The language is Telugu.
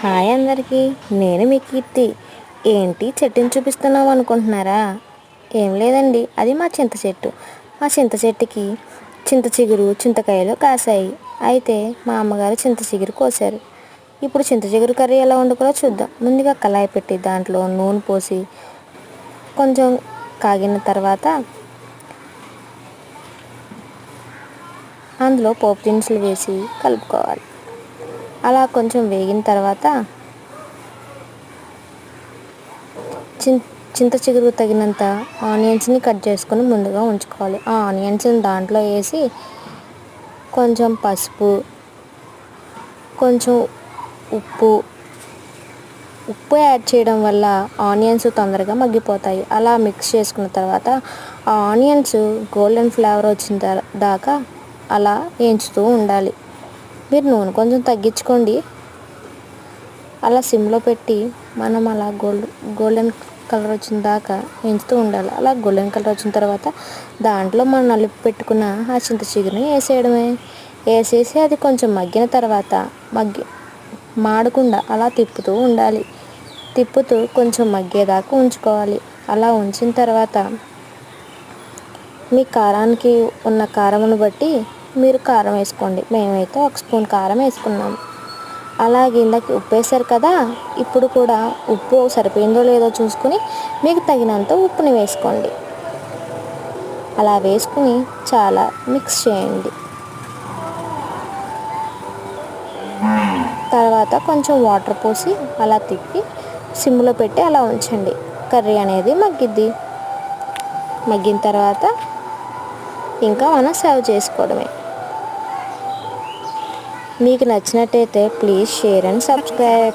హాయ్ అందరికీ నేను మీ కీర్తి. ఏంటి చెట్టుని చూపిస్తున్నావు అనుకుంటున్నారా? ఏం లేదండి అది మా చింత చెట్టు. మా చింత చెట్టుకి చింత చిగురు చింతకాయలు కాసాయి అయితే మా అమ్మగారు చింత చిగురు కోసారు ఇప్పుడు చింత చిగురు కర్రీ ఎలా వండుకోవాలో చూద్దాం. ముందుగా కళాయి పెట్టి దాంట్లో నూనె పోసి కొంచెం కాగిన తర్వాత అందులో పోపు దినుసులు వేసి కలుపుకోవాలి. అలా కొంచెం వేగిన తర్వాత చిన్ చింత చిగురు తగినంత ఆనియన్స్ని కట్ చేసుకొని ముందుగా ఉంచుకోవాలి. ఆ ఆనియన్స్ని దాంట్లో వేసి కొంచెం పసుపు కొంచెం ఉప్పు ఉప్పు యాడ్ చేయడం వల్ల ఆనియన్స్ తొందరగా మగ్గిపోతాయి. అలా మిక్స్ చేసుకున్న తర్వాత ఆ ఆనియన్స్ గోల్డెన్ ఫ్లేవర్ వచ్చిన దాకా అలా వేయించుతూ ఉండాలి. మీరు నూనె కొంచెం తగ్గించుకోండి. అలా సిమ్లో పెట్టి మనం అలా గోల్డ్ గోల్డెన్ కలర్ వచ్చిన దాకా వేయించుతూ ఉండాలి. అలా గోల్డెన్ కలర్ వచ్చిన తర్వాత దాంట్లో మనం నలిపి పెట్టుకున్న ఆ చింత చిగురుని వేసేయడమే. వేసేసి అది కొంచెం మగ్గిన తర్వాత మగ్గి మాడకుండా అలా తిప్పుతూ ఉండాలి. తిప్పుతూ కొంచెం మగ్గేదాకా ఉంచుకోవాలి. అలా ఉంచిన తర్వాత మీ కారానికి ఉన్న కారమును బట్టి మీరు కారం వేసుకోండి. మేమైతే ఒక స్పూన్ కారం వేసుకున్నాం. అలాగే ఇందాక ఉప్పు వేశారు కదా ఇప్పుడు కూడా ఉప్పు సరిపోయిందో లేదో చూసుకుని మీకు తగినంత ఉప్పుని వేసుకోండి. అలా వేసుకుని చాలా మిక్స్ చేయండి. తర్వాత కొంచెం వాటర్ పోసి అలా తిప్పి సిమ్లో పెట్టి అలా ఉంచండి. కర్రీ అనేది మగ్గిద్ది. మగ్గిన తర్వాత ఇంకా మనం సర్వ్ చేసుకోవడమే. మీకు నచ్చినట్టయితే ప్లీజ్ షేర్ అండ్ సబ్స్క్రైబ్.